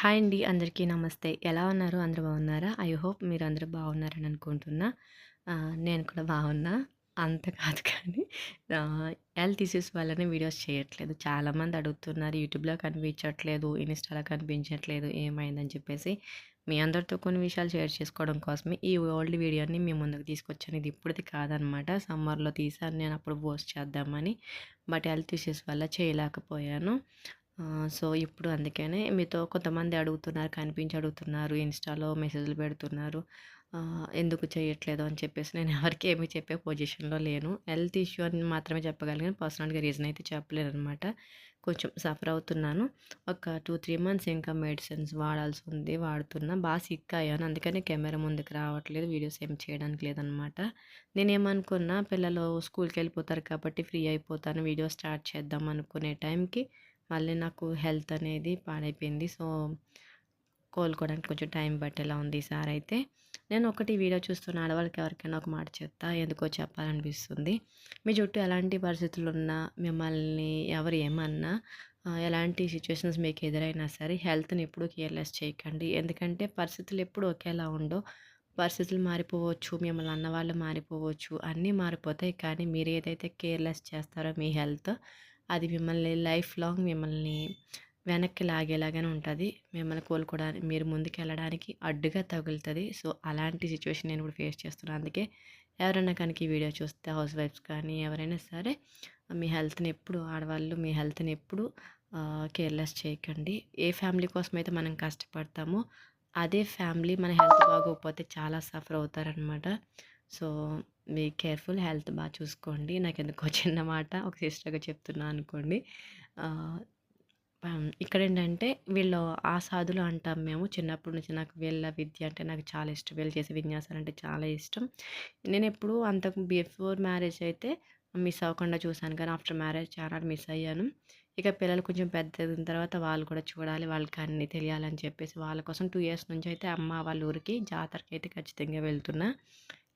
Hi అండి. అందరికీ నమస్తే. ఎలా ఉన్నారు? అందరూ బాగున్నారా? ఐ హోప్ మీరు అందరూ బాగున్నారని అనుకుంటున్నా. నేను కూడా బాగున్నా. అంత కాదు కానీ హెల్త్ ఇష్యూస్ వల్లనే వీడియోస్ చేయట్లేదు. చాలామంది అడుగుతున్నారు యూట్యూబ్‌లో కనిపించట్లేదు, ఇన్‌స్టాలో కనిపించట్లేదు ఏమైందని చెప్పేసి. మీ అందరితో కొన్ని విషయాలు షేర్ చేసుకోవడం కోసమే ఈ ఓల్డ్ వీడియోని మీ ముందుకు తీసుకొచ్చాను. ఇది ఇప్పుడుది కాదనమాట. సమ్మర్‌లో తీసాను నేను అప్పుడు పోస్ట్ చేద్దామని. బట్ హెల్త్ ఇష్యూస్ వల్ల చేయలేకపోయాను. సో, ఇప్పుడు అందుకనే మీతో కొంతమంది అడుగుతున్నారు, కనిపించి అడుగుతున్నారు, ఇన్‌స్టాలో మెసేజ్‌లు పెడుతున్నారు. ఎందుకు చేయట్లేదు అని చెప్పేసి నేను ఎవరికీ ఏమి చెప్పే పొజిషన్‌లో లేను. హెల్త్ ఇష్యూ అని మాత్రమే చెప్పగలను. పర్సనల్‌గా రీజన్ అయితే చెప్పలేననమాట. కొంచెం సఫర్ అవుతున్నాను. ఒక 2, 3 మంత్స్ ఇంకా మెడిసిన్స్ వాడాల్సి ఉంది. వాడుతున్నా. బాగా సిక్ అయ్యాను. అందుకనే కెమెరా ముందుకు రావట్లేదు. వీడియోస్ ఏం చేయడానికి లేదనమాట. నేనేమనుకున్నా పిల్లలు స్కూల్కి వెళ్ళిపోతారు కాబట్టి ఫ్రీ అయిపోతాను. వీడియో స్టార్ట్ చేద్దాం అనుకునే టైంకి మళ్ళీ నాకు హెల్త్ అనేది పాడైపోయింది. సో, కోలుకోవడానికి కొంచెం టైం పట్టేలా ఉంది ఈసారైతే. నేను ఒకటి వీడియో చూస్తున్న ఆడవాళ్ళకి ఎవరికైనా ఒక మాట చెప్తా. ఎందుకో చెప్పాలనిపిస్తుంది. మీ చుట్టూ ఎలాంటి పరిస్థితులు ఉన్నా మిమ్మల్ని ఎవరు ఏమన్నా, ఎలాంటి సిచ్యువేషన్స్ మీకు ఎదురైనా సరే హెల్త్‌ని ఎప్పుడూ కేర్‌లెస్ చేయకండి. ఎందుకంటే పరిస్థితులు ఎప్పుడు ఒకేలా ఉండవు. పరిస్థితులు మారిపోవచ్చు, మిమ్మల్ని అన్నవాళ్ళు మారిపోవచ్చు, అన్నీ మారిపోతాయి. కానీ మీరు ఏదైతే కేర్‌లెస్ చేస్తారో మీ హెల్త్ అది మిమ్మల్ని లైఫ్ లాంగ్ మిమ్మల్ని వెనక్కి లాగేలాగానే ఉంటుంది మిమ్మల్ని కోలుకోవడానికి మీరు ముందుకెళ్ళడానికి అడ్డుగా తగులుతుంది సో, అలాంటి సిచ్యువేషన్ నేను ఇప్పుడు ఫేస్ చేస్తున్నాను అందుకే ఎవరైనా కనుక ఈ వీడియో చూస్తే హౌస్ వైఫ్స్ కానీ ఎవరైనా సరే మీ హెల్త్‌ని ఎప్పుడు ఆడవాళ్ళు మీ హెల్త్‌ని ఎప్పుడు కేర్‌లెస్ చేయకండి. ఏ ఫ్యామిలీ కోసం అయితే మనం కష్టపడతామో అదే ఫ్యామిలీ మన హెల్త్ బాగోకపోతే చాలా సఫర్ అవుతారనమాట. సో, మీ కేర్‌ఫుల్. హెల్త్ బాగా చూసుకోండి. నాకు ఎందుకో చిన్న మాట ఒక సిస్టర్‌గా చెప్తున్నా అనుకోండి. ఇక్కడ ఏంటంటే వీళ్ళు ఆసాదులు అంటాం మేము. చిన్నప్పటి నుంచి నాకు వీళ్ళ విద్య అంటే నాకు చాలా ఇష్టం. వీళ్ళు చేసే విన్యాసాలంటే చాలా ఇష్టం. నేను ఎప్పుడు అంతకు బిఫోర్ మ్యారేజ్ అయితే మిస్ అవ్వకుండా చూశాను కానీ ఆఫ్టర్ మ్యారేజ్ చాలా మిస్ అయ్యాను. ఇక పిల్లలు కొంచెం పెద్దయిన తర్వాత వాళ్ళు కూడా చూడాలి. వాళ్ళకి అన్నీ తెలియాలని చెప్పేసి వాళ్ళ కోసం టూ ఇయర్స్ నుంచి అయితే అమ్మ వాళ్ళ ఊరికి జాతరకైతే ఖచ్చితంగా వెళ్తున్నా.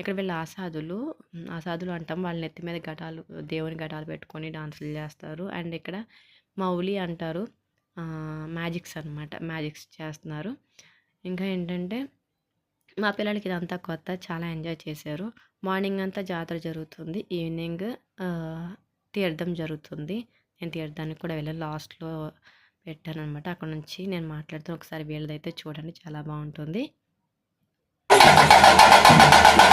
ఇక్కడ వీళ్ళు ఆసాదులు ఆసాదులు అంటాం. వాళ్ళ నెత్తి మీద ఘటాలు దేవుని ఘటాలు పెట్టుకొని డాన్సులు చేస్తారు. అండ్ ఇక్కడ మౌలి అంటారు. మ్యాజిక్స్ అనమాట. మ్యాజిక్స్ చేస్తున్నారు. ఇంకా ఏంటంటే మా పిల్లలకి ఇదంతా కొత్త. చాలా ఎంజాయ్ చేశారు. మార్నింగ్ అంతా జాతర జరుగుతుంది. ఈవినింగ్ తీర్థం జరుగుతుంది. నేను తీర్థానికి కూడా వెళ్ళాను. లాస్ట్‌లో పెట్టాను అనమాట అక్కడ నుంచి నేను మాట్లాడుతాను. ఒకసారి వీళ్ళదైతే చూడండి చాలా బాగుంటుంది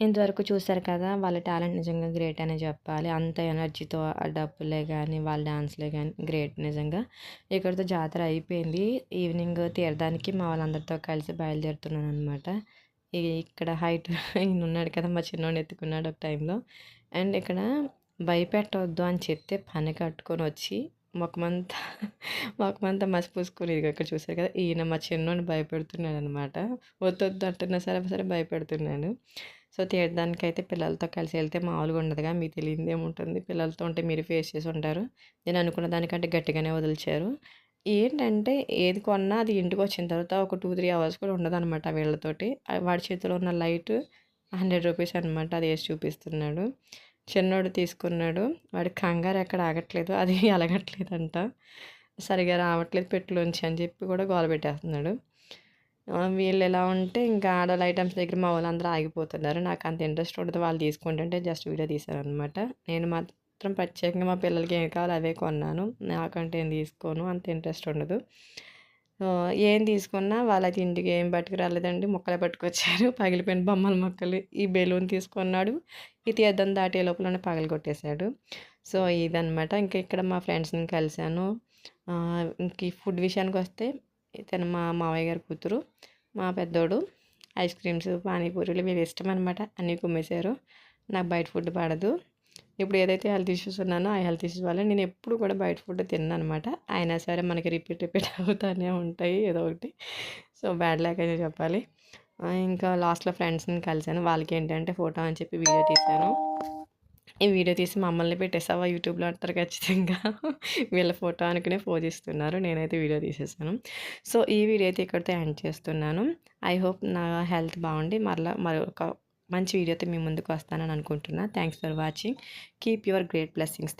ఇంతవరకు చూసారు కదా వాళ్ళ టాలెంట్ నిజంగా గ్రేట్ అనే చెప్పాలి. అంత ఎనర్జీతో ఆ డప్పులే కానీ వాళ్ళ డాన్స్లే కానీ గ్రేట్ నిజంగా. ఇక్కడితో జాతర అయిపోయింది. ఈవినింగ్ తీరడానికి మా వాళ్ళందరితో కలిసి బయలుదేరుతున్నాను అనమాట ఇక్కడ హైట్ ఈయన ఉన్నాడు కదా మా చిన్నోడు ఎత్తుకున్నాడు ఒక టైంలో. అండ్ ఇక్కడ భయపెట్టవద్దు అని చెప్తే పని కట్టుకొని వచ్చి మొక్కమంతా మొక్కమంతా మసి పూసుకుని ఇది ఇక్కడ చూసారు కదా ఈయన మా చిన్నోడిని భయపెడుతున్నాడు అనమాట వద్దొద్దు అంటున్నా సరే సరే భయపెడుతున్నాడు సో తీయడానికి అయితే పిల్లలతో కలిసి వెళ్తే మామూలుగా ఉండదుగా మీకు తెలియదు ఏముంటుంది పిల్లలతో ఉంటే మీరు ఫేస్ చేసి ఉంటారు. నేను అనుకున్న దానికంటే గట్టిగానే వదిలిచారు. ఏంటంటే ఏది కొన్నా అది ఇంటికి వచ్చిన తర్వాత ఒక టూ త్రీ అవర్స్ కూడా ఉండదు అనమాట వీళ్ళతోటి వాడి చేతిలో ఉన్న లైట్ హండ్రెడ్ రూపీస్ అనమాట అది వేసి చూపిస్తున్నాడు. చిన్నోడు తీసుకున్నాడు. వాడి కంగారు ఎక్కడ ఆగట్లేదు అది అలగట్లేదంట. సరిగా రావట్లేదు పెట్టులోంచి అని చెప్పి కూడా గోల పెట్టేస్తున్నాడు. వీళ్ళు ఎలా ఉంటే ఇంకా ఆడవాళ్ళ ఐటమ్స్ దగ్గర మా వాళ్ళందరూ ఆగిపోతున్నారు. నాకు అంత ఇంట్రెస్ట్ ఉండదు. వాళ్ళు తీసుకుంటుంటే జస్ట్ వీడియో తీశారనమాట నేను మాత్రం ప్రత్యేకంగా మా పిల్లలకి ఏం కావాలో అవే కొన్నాను. నాకంటే ఏం తీసుకోను. అంత ఇంట్రెస్ట్ ఉండదు. ఏం తీసుకున్నా వాళ్ళ ఇంటికి ఏం పట్టుకురాలేదండి. మొక్కలే పట్టుకొచ్చారు. పగిలిపోయిన బొమ్మల మొక్కలు. ఈ బెలూన్ తీసుకున్నాడు. ఈ తీర్థం దాటే లోపలనే పగలు కొట్టేశాడు. సో ఇదనమాట ఇంకా ఇక్కడ మా ఫ్రెండ్స్ని కలిశాను. ఇంక ఈ ఫుడ్ విషయానికి వస్తే ఇతను మా మావయ్య గారి కూతురు మా పెద్దోడు. ఐస్ క్రీమ్స్ పానీపూరీలు వీళ్ళు ఇష్టం అనమాట అన్నీ కుమ్మేశారు. నాకు బయట ఫుడ్ పడదు. ఇప్పుడు ఏదైతే హెల్త్ ఇష్యూస్ ఉన్నానో ఆ హెల్త్ ఇష్యూస్ వల్ల నేను ఎప్పుడు కూడా బయట ఫుడ్ తిన్నానమాట అయినా సరే మనకి రిపీట్ రిపీట్ అవుతూనే ఉంటాయి ఏదో ఒకటి. సో బ్యాడ్ లాక్ అని చెప్పాలి. ఇంకా లాస్ట్లో ఫ్రెండ్స్ని కలిసాను వాళ్ళకి ఏంటంటే ఫోటో అని చెప్పి వీడియో తీశాను. ఈ వీడియో తీసి మమ్మల్ని పెట్టేసావా? యూట్యూబ్లో అంటారు ఖచ్చితంగా. వీళ్ళ ఫోటో అనుకునే పోజిస్తున్నారు నేనైతే వీడియో తీసేసాను. సో ఈ వీడియో అయితే ఇక్కడితో ఎండ్ చేస్తున్నాను. ఐ హోప్ నా హెల్త్ బాగుండి. మరలా మరొక మంచి వీడియోతో మీ ముందుకు వస్తానని అనుకుంటున్నా. Thanks for watching. Keep your great blessings.